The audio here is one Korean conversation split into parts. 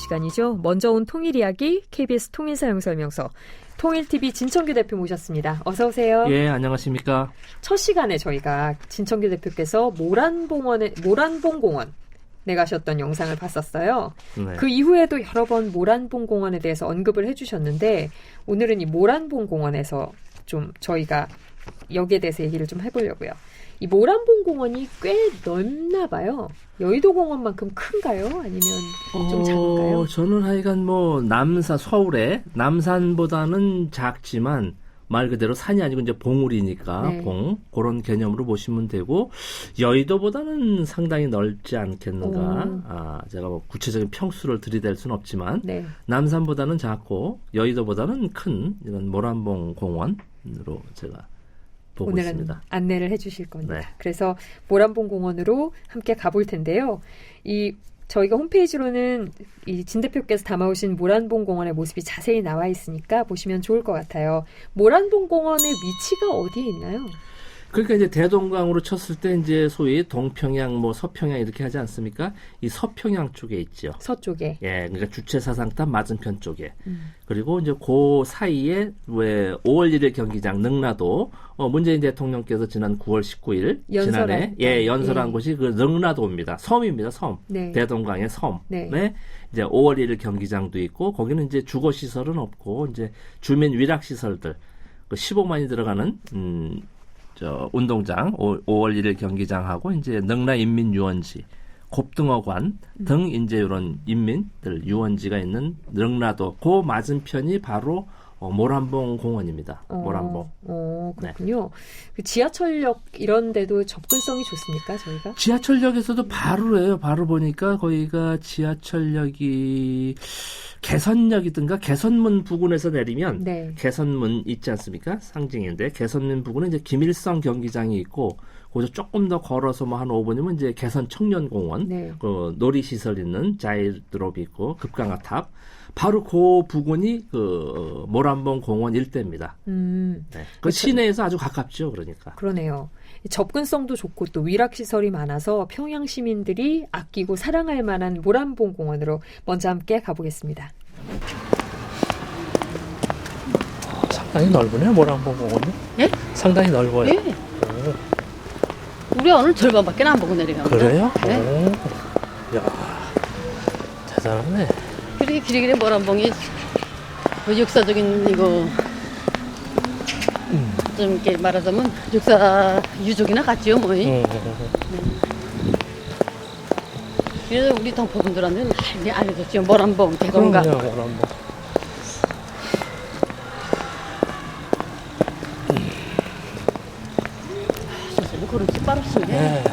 시간이죠. 먼저 온 통일 이야기 KBS 통일 사용 설명서 통일TV 진청규 대표 모셨습니다. 어서 오세요. 예, 안녕하십니까. 첫 시간에 저희가 진청규 대표께서 모란봉원에 모란봉 공원 내 가셨던 영상을 봤었어요. 네. 그 이후에도 여러 번 모란봉 공원에 대해서 언급을 해주셨는데 오늘은 이 모란봉 공원에서 좀 저희가 여기에 대해서 얘기를 좀 해보려고요. 이 모란봉 공원이 꽤 넓나 봐요. 여의도 공원만큼 큰가요? 아니면 좀 작은가요? 어, 저는 하여간 뭐 남산 서울에 남산보다는 작지만 말 그대로 산이 아니고 이제 봉우리니까 네. 봉 그런 개념으로 보시면 되고 여의도보다는 상당히 넓지 않겠는가. 오. 아, 제가 뭐 구체적인 평수를 들이댈 수는 없지만 네. 남산보다는 작고 여의도보다는 큰 이런 모란봉 공원으로 제가 보고 오늘은 있습니다. 안내를 해주실 겁니다. 네. 그래서 모란봉공원으로 함께 가볼 텐데요. 이 저희가 홈페이지로는 이 진 대표께서 담아오신 모란봉 공원의 모습이 자세히 나와 있으니까 보시면 좋을 것 같아요. 모란봉 공원의 위치가 어디에 있나요? 그러니까 이제 대동강으로 쳤을 때 이제 소위 동평양 뭐 서평양 이렇게 하지 않습니까? 이 서평양 쪽에 있죠. 서쪽에. 예, 그러니까 주체 사상탑 맞은편 쪽에. 음. 그리고 이제 그 사이에 왜 5월 1일 경기장 능라도 어 문재인 대통령께서 지난 9월 19일 연설한 지난해 예, 연설한 예. 곳이 그 능라도입니다. 섬입니다. 섬. 네. 대동강의 섬. 네. 이제 5월 1일 경기장도 있고 거기는 이제 주거 시설은 없고 이제 주민 위락 시설들 그 15만이 들어가는 음, 저 운동장 5, 월 1일 경기장하고 이제 능라 인민 유원지 곱등어관 음. 등 이제 이런 인민들 유원지가 있는 능라도 그 맞은편이 바로 어, 모란봉 공원입니다. 어, 모란봉. 어, 그렇군요. 그 지하철역 이런 데도 접근성이 좋습니까, 저희가? 지하철역에서도 바로예요. 바로 보니까 거기가 지하철역이 개선역이든가 개선문 부근에서 내리면 네. 개선문 있지 않습니까? 상징인데 개선문 부근에 이제 김일성 경기장이 있고 거기서 조금 더 걸어서 뭐 한 5분이면 이제 개선 청년공원 네. 그 놀이시설 있는 자이드롭 있고 급강화탑 바로 그 부근이 그 모란봉 공원 일대입니다. 음, 네. 그 시내에서 아주 가깝죠. 그러니까. 그러네요. 접근성도 좋고 또 위락 시설이 많아서 평양 시민들이 아끼고 사랑할 만한 모란봉 공원으로 먼저 함께 가보겠습니다. 상당히 넓으네요. 모란봉 공원이. 예? 상당히 넓어요. 예. 우리 오늘 절반밖에 안 보고 내려갑니다. 그래요? 네. 오. 야. 대단하네. 그렇게 길이길이 모란봉이 뭐 역사적인 이거 좀 이렇게 말하자면 역사 유적이나 같지요 뭐. 음. 그래서 우리 동포분들한테는 많이 알려줬죠. 모란봉, 대동강. 그럼요, 모란봉. 선생님 걸음수 빠르시 네. 네.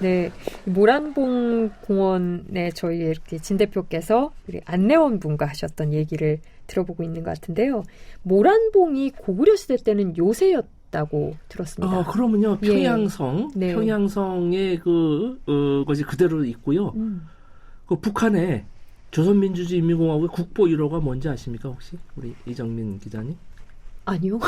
네, 모란봉 공원에 저희 이렇게 진 대표께서 우리 안내원 분과 하셨던 얘기를 들어보고 있는 것 같은데요. 모란봉이 고구려 시대 때는 요새였다고 들었습니다. 어, 그러면요, 예. 평양성, 네. 평양성의 그, 어, 것이 그대로 있고요. 음, 그 북한에 조선민주주의인민공화국의 국보 1호가 뭔지 아십니까, 혹시? 우리 이정민 기자님? 아니요,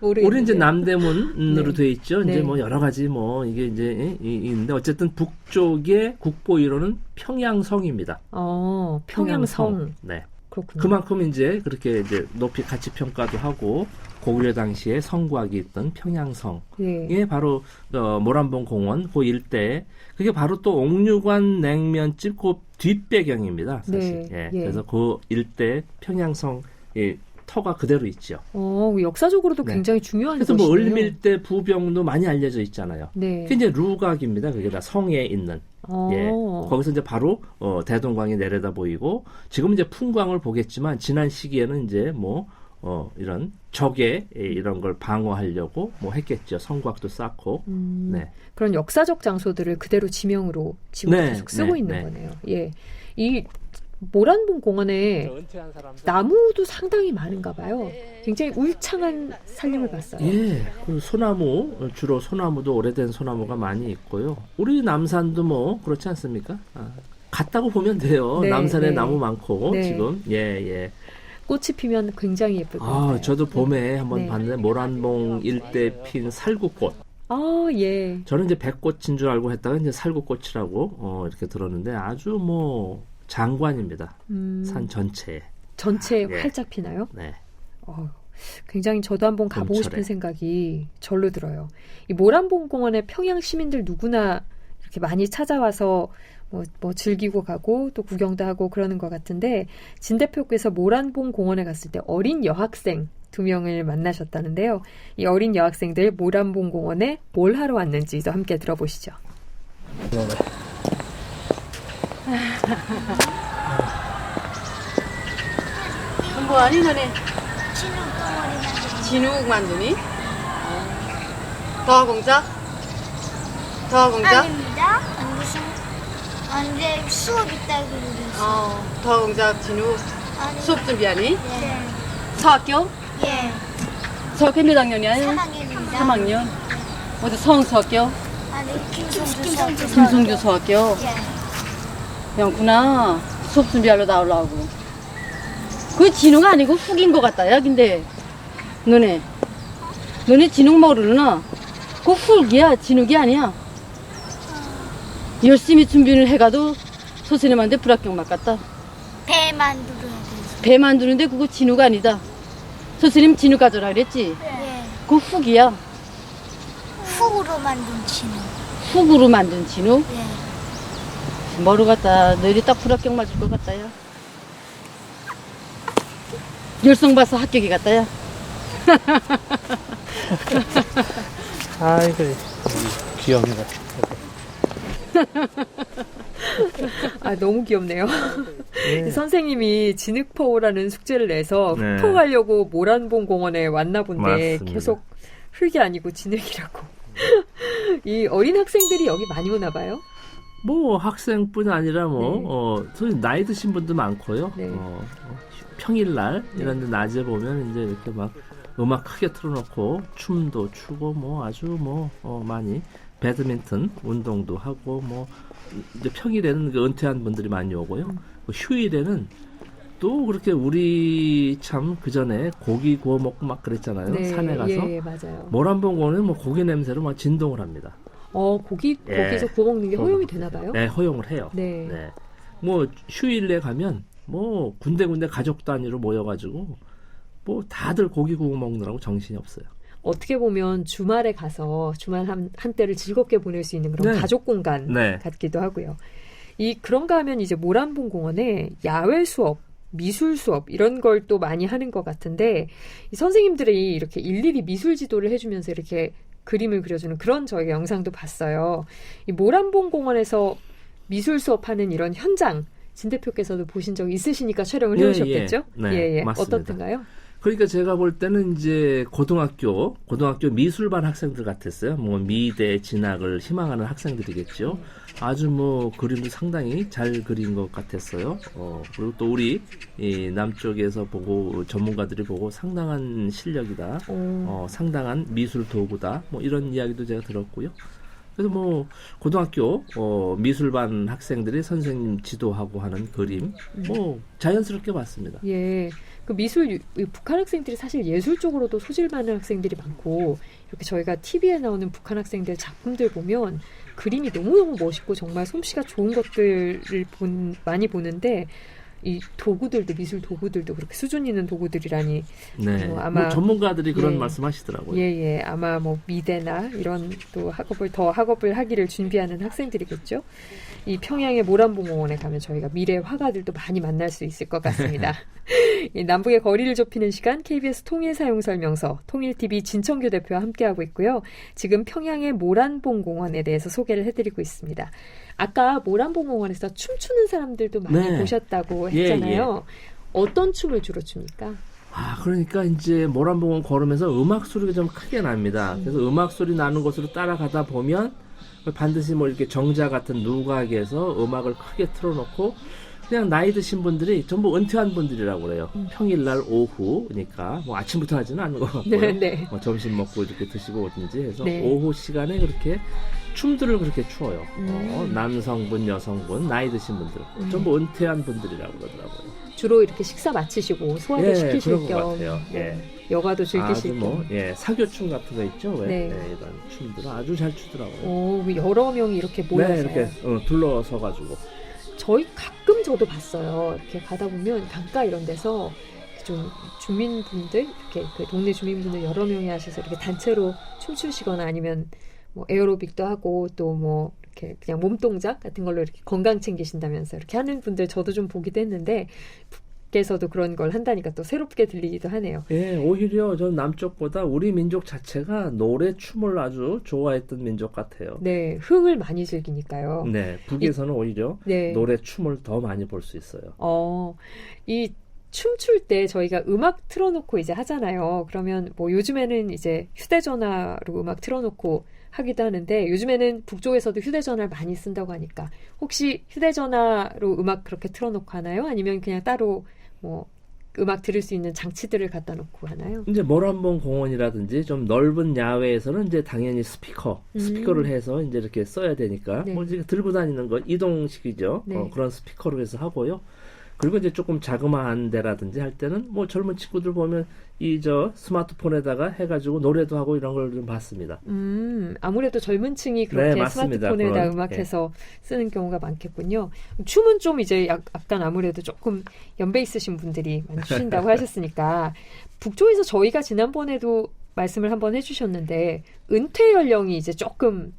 모르겠는데. 우리 이제 남대문으로 네. 돼 있죠. 네. 이제 뭐 여러 가지 뭐 이게 이제 이- 이- 있는데 어쨌든 북쪽의 국보 1호는 평양성입니다. 어, 평양성. 네. 그렇군요. 그만큼 이제 그렇게 이제 높이 가치 평가도 하고 고구려 당시에 성곽이 있던 평양성 예. 이게 바로 어, 모란봉 공원 그 일대 그게 바로 또 옥류관 냉면집 그 뒷배경입니다 사실 네, 예, 예. 그래서 그 일대 평양성 이 터가 그대로 있죠 어, 역사적으로도 네. 굉장히 중요한 그래서 뭐 곳이네요. 을밀대 부병도 많이 알려져 있잖아요 네. 그게 이제 루각입니다 그게 다 성에 있는 어. 예, 거기서 이제 바로 어, 대동강이 내려다 보이고 지금 이제 풍광을 보겠지만 지난 시기에는 이제 뭐 어, 이런 적의 예, 이런 걸 방어하려고 뭐 했겠죠. 성곽도 쌓고. 음, 네. 그런 역사적 장소들을 그대로 지명으로 지금 네, 계속 쓰고 네, 있는 네. 거네요. 예. 이 모란봉 공원에. 나무도 상당히 많은가 봐요. 굉장히 울창한 산림을 봤어요. 예, 그 소나무 주로 소나무도 오래된 소나무가 많이 있고요. 우리 남산도 뭐 그렇지 않습니까? 아, 같다고 보면 돼요. 네, 남산에 네. 나무 많고 네. 지금 예 예. 꽃이 피면 굉장히 예쁠 것아 같아요. 저도 봄에 한번 네. 봤는데 모란봉 일대 핀 살구꽃. 아, 예. 저는 이제 백꽃인 줄 알고 했다가 이제 살구꽃이라고 어, 이렇게 들었는데 아주 뭐 장관입니다. 음, 산 전체에. 전체에 예. 활짝 피나요? 네. 어, 굉장히 저도 한번 가보고 봄철에. 싶은 생각이 절로 들어요. 이 모란봉 공원에 평양 시민들 누구나 이렇게 많이 찾아와서 뭐, 뭐 즐기고 가고 또 구경도 하고 그러는 것 같은데 진 대표께서 모란봉 공원에 갔을 때 어린 여학생 두 명을 만나셨다는데요. 이 어린 여학생들 모란봉 공원에 뭘 하러 왔는지도 함께 들어보시죠. 뭐 하니 너네? 진흙 덩어리 만들기. 진욱 만드니? 더공작? 더공작? 아닙니다. 무슨 언제 수업 있다고 그러셨어? 어, 더공작 진욱 아니. 수업 준비하니? 네. 서학교? 예. 서학교 몇 학년이야? 3학년입니다. 3학년. 어디 성서학교? 아니 김성주 김성주 김성주 서학교. 예. 영구나. 수업 준비하러 나오려고. 그 진욱 아니고 훅인 것 같다, 야, 근데. 너네. 너네 진욱 모르나? 그 훅이야, 진욱이 아니야. 열심히 준비를 해가도 선생님한테 불합격 맞갔다. 배 만들어야 되지. 배 만드는데 그거 진욱 아니다. 선생님 진욱 가져라 그랬지? 예. 그 훅이야. 훅으로 만든 진흙. 훅으로 만든 진욱. 예. 뭐로 갔다. 너희들 딱 불합격 맞을 것 같다, 야. 열성 봐서 합격이 갔다, 야. 아이고 귀엽네. 아 너무 귀엽네요. 네. 선생님이 진흙퍼오라는 숙제를 내서 네. 흙퍼하려고 모란봉 공원에 왔나 본데 맞습니다. 계속 흙이 아니고 진흙이라고. 이 어린 학생들이 여기 많이 오나 봐요. 뭐 학생뿐 아니라 뭐 네. 어, 솔직히 나이 드신 분도 많고요. 네. 어, 어, 평일날 이런데 낮에 보면 이제 이렇게 막 음악 크게 틀어놓고 춤도 추고 뭐 아주 뭐 어, 많이 배드민턴 운동도 하고 뭐 이제 평일에는 그 은퇴한 분들이 많이 오고요. 그 휴일에는 또 그렇게 우리 참 그 전에 고기 구워 먹고 막 그랬잖아요. 산에 가서 예, 예, 맞아요. 모란봉원은 뭐 고기 냄새로 막 진동을 합니다. 어 고기 예. 거기서 구워 먹는 게 허용이 되나 봐요. 네, 허용을 해요. 네. 네. 뭐 휴일에 가면 뭐 군데군데 가족 단위로 모여가지고 뭐 다들 고기 구워 먹느라고 정신이 없어요. 어떻게 보면 주말에 가서 주말 한 한때를 즐겁게 보낼 수 있는 그런 네. 가족 공간 네. 같기도 하고요. 이 그런가 하면 이제 모란봉 공원에 야외 수업, 미술 수업 이런 걸 또 많이 하는 것 같은데 이 선생님들이 이렇게 일일이 미술 지도를 해주면서 이렇게 그림을 그려주는 그런 저희가 영상도 봤어요. 이 모란봉 공원에서 미술 수업하는 이런 현장 진 대표께서도 보신 적 있으시니까 촬영을 예, 해오셨겠죠? 예. 네, 예, 예. 맞습니다. 어떻든가요? 그러니까 제가 볼 때는 이제 고등학교 고등학교 미술반 학생들 같았어요. 뭐 미대 진학을 희망하는 학생들이겠죠. 아주 뭐 그림도 상당히 잘 그린 것 같았어요. 어, 그리고 또 우리 이 남쪽에서 보고 전문가들이 보고 상당한 실력이다. 어, 어, 상당한 미술 도구다. 뭐 이런 이야기도 제가 들었고요. 그래서 뭐 고등학교 어, 미술반 학생들이 선생님 지도하고 하는 그림 뭐 자연스럽게 봤습니다. 예. 그 미술 북한 학생들이 사실 예술 쪽으로도 소질 많은 학생들이 많고 이렇게 저희가 TV에 나오는 북한 학생들 작품들 보면 그림이 너무너무 멋있고 정말 솜씨가 좋은 것들을 본, 많이 보는데 이 도구들도 미술 도구들도 그렇게 수준 있는 도구들이라니 네. 어, 아마- 뭐 전문가들이 그런 예. 말씀하시더라고요. 예예 아마 뭐 미대나 이런 또 학업을 더 학업을 하기를 준비하는 학생들이겠죠. 이 평양의 모란봉공원에 가면 저희가 미래 화가들도 많이 만날 수 있을 것 같습니다. 이 남북의 거리를 좁히는 시간 KBS 통일 사용 설명서 통일TV 진청규 대표와 함께하고 있고요. 지금 평양의 모란봉공원에 대해서 소개를 해드리고 있습니다. 아까 모란봉공원에서 춤추는 사람들도 많이 네. 보셨다고 예, 했잖아요. 어떤 춤을 주로 춥니까? 아, 그러니까 이제 모란봉원 걸으면서 음악 소리가 좀 크게 납니다. 그래서 음악 소리 나는 곳으로 따라가다 보면 반드시 뭐 이렇게 정자 같은 누각에서 음악을 크게 틀어놓고 그냥 나이 드신 분들이 전부 은퇴한 분들이라고 그래요. 평일날 오후, 그러니까 뭐 아침부터 하지는 않는 것 같고요. 네, 네. 뭐 점심 먹고 이렇게 드시고 오든지 해서 네. 오후 시간에 그렇게 춤들을 그렇게 추어요. 어, 음. 남성분, 여성분, 나이 드신 분들 음. 전부 은퇴한 분들이라고 그러더라고요. 주로 이렇게 식사 마치시고 소화를 예, 시키실 그런 것 겸 같아요. 네. 예. 여가도 아주 즐기실 뭐 때. 예, 사교춤 같은 거 있죠. 왜? 네. 네, 이런 춤들은 아주 잘 추더라고요. 오, 여러 명이 이렇게 모여서 네, 이렇게 어, 둘러서 가지고. 저희 가끔 저도 봤어요. 이렇게 가다 보면 강가 이런 데서 좀 주민분들 이렇게 그 동네 주민분들 여러 명이 하셔서 이렇게 단체로 춤추시거나 아니면 뭐 에어로빅도 하고 또 뭐 이렇게 그냥 몸 동작 같은 걸로 이렇게 건강 챙기신다면서 이렇게 하는 분들 저도 좀 보기도 했는데 북에서도 그런 걸 한다니까 또 새롭게 들리기도 하네요. 예, 오히려 전 남쪽보다 우리 민족 자체가 노래 춤을 아주 좋아했던 민족 같아요. 네, 흥을 많이 즐기니까요. 네, 북에서는 오히려 네. 노래 춤을 더 많이 볼 수 있어요. 어, 이 춤출 때 저희가 음악 틀어놓고 이제 하잖아요. 그러면 뭐 요즘에는 이제 휴대전화로 음악 틀어놓고 하기도 하는데 요즘에는 북쪽에서도 휴대전화를 많이 쓴다고 하니까 혹시 휴대전화로 음악 그렇게 틀어놓고 하나요? 아니면 그냥 따로 뭐 음악 들을 수 있는 장치들을 갖다 놓고 하나요? 이제 모란봉 공원이라든지 좀 넓은 야외에서는 이제 당연히 스피커, 음. 스피커를 해서 이제 이렇게 써야 되니까 네. 뭐 이제 들고 다니는 거 이동식이죠. 네. 어, 그런 스피커로 해서 하고요. 그리고 이제 조금 자그마한 데라든지 할 때는 뭐 젊은 친구들 보면 이 저 스마트폰에다가 해가지고 노래도 하고 이런 걸 좀 봤습니다. 음, 아무래도 젊은 층이 그렇게 네. 스마트폰에다 그런, 예. 음악해서 쓰는 경우가 많겠군요. 춤은 좀 이제 약, 약간 아무래도 조금 연배 있으신 분들이 많이 추신다고 하셨으니까 북쪽에서 저희가 지난번에도 말씀을 한번 해주셨는데 은퇴 연령이 이제 조금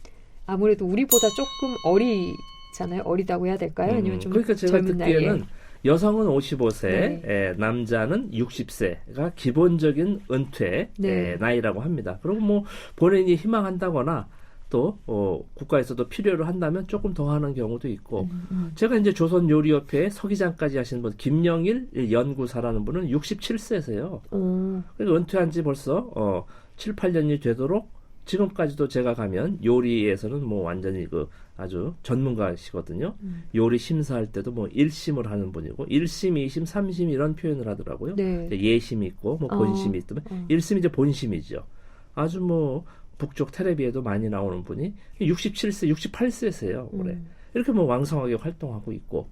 아무래도 우리보다 조금 어리 잖아요. 어리다고 해야 될까요? 아니면 음, 좀 그러니까 제가 젊은 나이에. 여성은 55세, 네. 에, 남자는 60세가 기본적인 은퇴 네. 에, 나이라고 합니다. 그리고 뭐 본인이 희망한다거나 또 어, 국가에서도 필요로 한다면 조금 더 하는 경우도 있고 음, 제가 이제 조선 요리협회 서기장까지 하신 분 김영일 연구사라는 분은 67세세요. 어, 그래서 은퇴한 지 벌써 어, 7, 8년이 되도록 지금까지도 제가 가면 요리에서는 뭐 완전히 그 아주 전문가시거든요. 음. 요리 심사할 때도 뭐 1심을 하는 분이고 1심, 2심, 3심 이런 표현을 하더라고요. 네. 예심이 있고 뭐 어, 본심이 있다면 어. 1심이 이제 본심이죠. 아주 뭐 북쪽 텔레비에도 많이 나오는 분이 67세, 68세세요. 올해. 음. 이렇게 뭐 왕성하게 활동하고 있고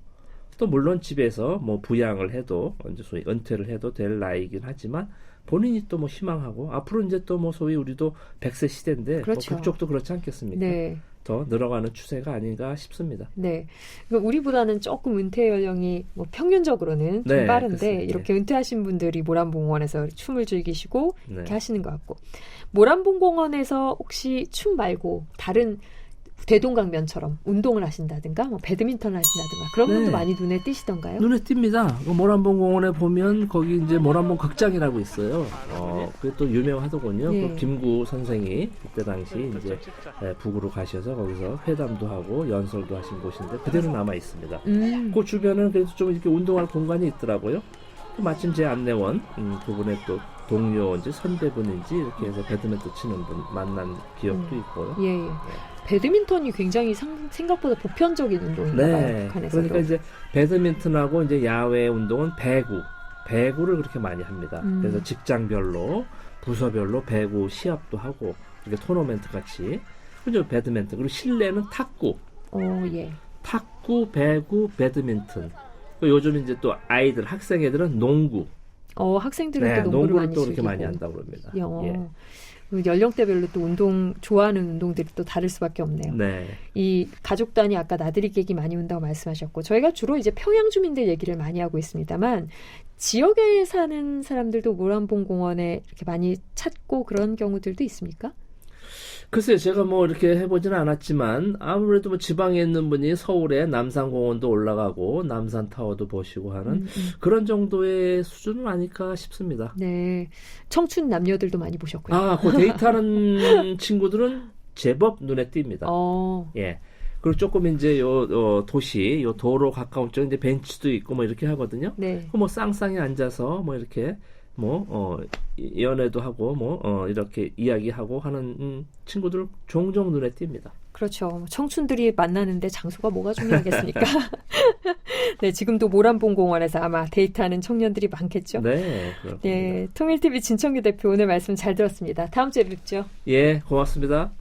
또 물론 집에서 뭐 부양을 해도 이제 소위 은퇴를 해도 될 나이긴 하지만 본인이 또 뭐 희망하고 앞으로 이제 또 뭐 소위 우리도 100세 시대인데 그렇죠. 뭐 북쪽도 그렇지 않겠습니까? 네. 더 늘어가는 추세가 아닌가 싶습니다. 네. 그러니까 우리보다는 조금 은퇴 연령이 뭐 평균적으로는 좀 네, 빠른데 그렇습니다. 이렇게 은퇴하신 분들이 모란봉원에서 춤을 즐기시고 네. 이렇게 하시는 것 같고 모란봉공원에서 혹시 춤 말고 다른 대동강변처럼 운동을 하신다든가 뭐 배드민턴을 하신다든가 그런 네. 분도 많이 눈에 띄시던가요? 눈에 띕니다. 그 모란봉 공원에 보면 거기 이제 모란봉 극장이라고 있어요. 어, 그게 또 유명하더군요. 네. 그 김구 선생이 그때 당시 이제 예, 북으로 가셔서 거기서 회담도 하고 연설도 하신 곳인데 그대로 남아 있습니다. 음. 그 주변은 그래도 좀 이렇게 운동할 공간이 있더라고요. 또 마침 제 안내원 음, 그분의 또 동료인지 선배분인지 이렇게 해서 배드민턴 치는 분 만난 기억도 음. 있고요. 예, 예. 배드민턴이 굉장히 상- 생각보다 보편적인 운동인가요? 네. 북한에서도. 그러니까 이제 배드민턴하고 이제 야외 운동은 배구, 배구를 그렇게 많이 합니다. 음. 그래서 직장별로, 부서별로 배구 시합도 하고 이렇게 토너멘트 같이. 그죠? 배드민턴. 그리고 실내는 탁구, 어, 예. 탁구, 배구, 배드민턴. 그리고 요즘 이제 또 아이들, 학생 애들은 농구. 어, 학생들은 네, 또 농구를 농구를 많이 또 이렇게 즐기고. 많이 한다고 그럽니다. 어. 예. 그 연령대별로 또 운동 좋아하는 운동들이 또 다를 수밖에 없네요. 네. 이 가족 단위 아까 나들이 계획이 많이 온다고 말씀하셨고 저희가 주로 이제 평양 주민들 얘기를 많이 하고 있습니다만 지역에 사는 사람들도 모란봉 공원에 이렇게 많이 찾고 그런 경우들도 있습니까? 글쎄요, 제가 뭐 이렇게 해보지는 않았지만 아무래도 뭐 지방에 있는 분이 서울에 남산공원도 올라가고 남산타워도 보시고 하는 음, 음. 그런 정도의 수준은 아닐까 싶습니다. 네, 청춘 남녀들도 많이 보셨고요. 아, 그 데이트하는 친구들은 제법 눈에 띕니다. 어, 예. 그리고 조금 이제 요, 요 도시, 요 도로 가까운 쪽에 이제 벤치도 있고 뭐 이렇게 하거든요. 네, 그뭐 쌍쌍이 앉아서 뭐 이렇게 뭐, 어, 이- 연애도 하고 뭐, 어, 이렇게 이야기하고 하는 음, 친구들 종종 눈에 띕니다. 그렇죠. 청춘들이 만나는데 장소가 뭐가 중요하겠습니까? 네, 지금도 모란봉 공원에서 아마 데이트하는 청년들이 많겠죠. 네, 그렇습니다. 네, 통일TV 진청규 대표 오늘 말씀 잘 들었습니다. 다음 주에 뵙죠. 예, 고맙습니다.